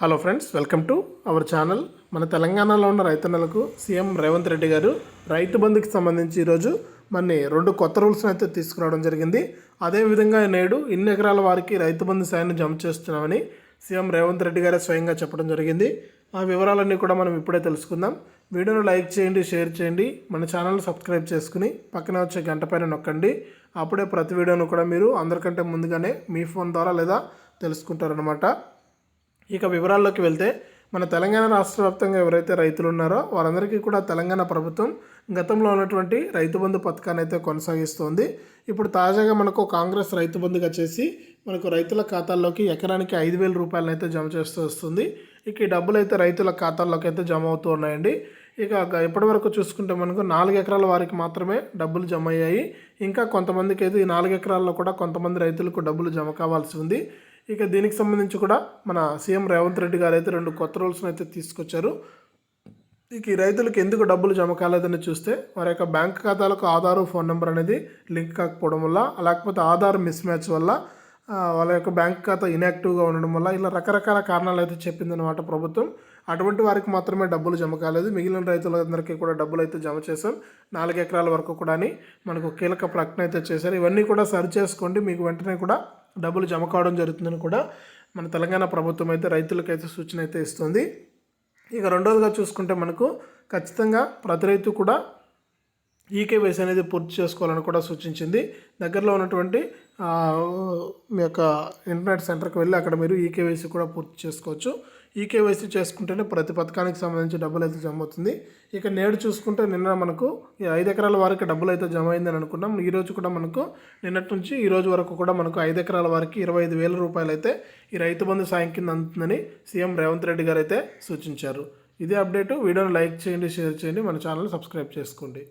Hello friends welcome to our channel. మన తెలంగాణలో ఉన్న రైతన్నలకు సీఎం రేవంత్ రెడ్డి గారు రైతు బంధుకి సంబంధించి ఈరోజు మన రెండు కొత్త రూల్స్ని అయితే తీసుకురావడం జరిగింది. అదేవిధంగా నేడు ఇన్ని ఎకరాల వారికి రైతు బంధు సాయాన్ని జమ చేస్తున్నామని సీఎం రేవంత్ రెడ్డి గారే స్వయంగా చెప్పడం జరిగింది. ఆ వివరాలన్నీ కూడా మనం ఇప్పుడే తెలుసుకుందాం. వీడియోను లైక్ చేయండి షేర్ చేయండి. మన ఛానల్ సబ్స్క్రైబ్ చేసుకుని పక్కన వచ్చే గంట పైన నొక్కండి. అప్పుడే ప్రతి వీడియోను కూడా మీరు అందరికంటే ముందుగానే మీ ఫోన్ ద్వారా లేదా తెలుసుకుంటారనమాట ఇక వివరాల్లోకి వెళ్తే మన తెలంగాణ రాష్ట్ర వ్యాప్తంగా ఎవరైతే రైతులు ఉన్నారో వారందరికీ కూడా తెలంగాణ ప్రభుత్వం గతంలో ఉన్నటువంటి రైతు బంధు పథకాన్ని అయితే కొనసాగిస్తోంది. ఇప్పుడు తాజాగా మనకు కాంగ్రెస్ రైతు బంధుగా చేసి మనకు రైతుల ఖాతాల్లోకి ఎకరానికి ఐదు వేల రూపాయలను అయితే జమ చేస్తూ వస్తుంది. ఇక ఈ డబ్బులు అయితే రైతుల ఖాతాల్లోకి అయితే జమ అవుతూ ఉన్నాయండి. ఇక ఇప్పటి ఇప్పటివరకు చూసుకుంటే మనకు నాలుగు ఎకరాల వారికి మాత్రమే డబ్బులు జమ అయ్యాయి. ఇంకా కొంతమందికి అయితే ఈ నాలుగు ఎకరాల్లో కూడా కొంతమంది రైతులకు డబ్బులు జమ కావాల్సి ఉంది. ఇక దీనికి సంబంధించి కూడా మన సీఎం రేవంత్ రెడ్డి గారు అయితే రెండు కొత్త రూల్స్ని అయితే తీసుకొచ్చారు. ఇక ఈ రైతులకు ఎందుకు డబ్బులు జమ కాలేదని చూస్తే వారి యొక్క బ్యాంక్ ఖాతాలకు ఆధారు ఫోన్ నెంబర్ అనేది లింక్ కాకపోవడం వల్ల లేకపోతే ఆధార్ మిస్ మ్యాచ్ వల్ల వాళ్ళ యొక్క బ్యాంక్ ఖాతా ఇన్యాక్టివ్గా ఉండడం వల్ల ఇలా రకరకాల కారణాలు అయితే చెప్పిందనమాట ప్రభుత్వం. అటువంటి వారికి మాత్రమే డబ్బులు జమ కాలేదు. మిగిలిన రైతులందరికీ కూడా డబ్బులు అయితే జమ చేశాం. నాలుగు ఎకరాల వరకు కూడా అని మనకు కీలక ప్రకటన అయితే చేశారు. ఇవన్నీ కూడా సరి చేసుకోండి. మీకు వెంటనే కూడా డబ్బులు జమ కావడం జరుగుతుందని కూడా మన తెలంగాణ ప్రభుత్వం అయితే రైతులకైతే సూచన అయితే ఇస్తుంది. ఇక రెండోదిగా చూసుకుంటే మనకు ఖచ్చితంగా ప్రతి రైతు కూడా ఈకేవైసీ అనేది పూర్తి చేసుకోవాలని కూడా సూచించింది. దగ్గరలో ఉన్నటువంటి మీ యొక్క ఇంటర్నెట్ సెంటర్కి వెళ్ళి అక్కడ మీరు ఈకేవైసీ కూడా పూర్తి చేసుకోవచ్చు. ఈకేవైసీ చేసుకుంటేనే ప్రతి పథకానికి సంబంధించి డబ్బులు అయితే జమ అవుతుంది. ఇక నేడు చూసుకుంటే నిన్న మనకు ఐదు ఎకరాల వారికి డబ్బులు అయితే జమ అయిందని అనుకున్నాం. ఈరోజు కూడా మనకు నిన్నటి నుంచి ఈ రోజు వరకు కూడా మనకు ఐదు ఎకరాల వారికి ఇరవై ఐదు వేల రూపాయలు అయితే ఈ రైతు బంధు సాయం కింద అందుతుందని సీఎం రేవంత్ రెడ్డి గారు అయితే సూచించారు. ఇదే అప్డేటు. వీడియోని లైక్ చేయండి షేర్ చేయండి. మన ఛానల్ సబ్స్క్రైబ్ చేసుకోండి.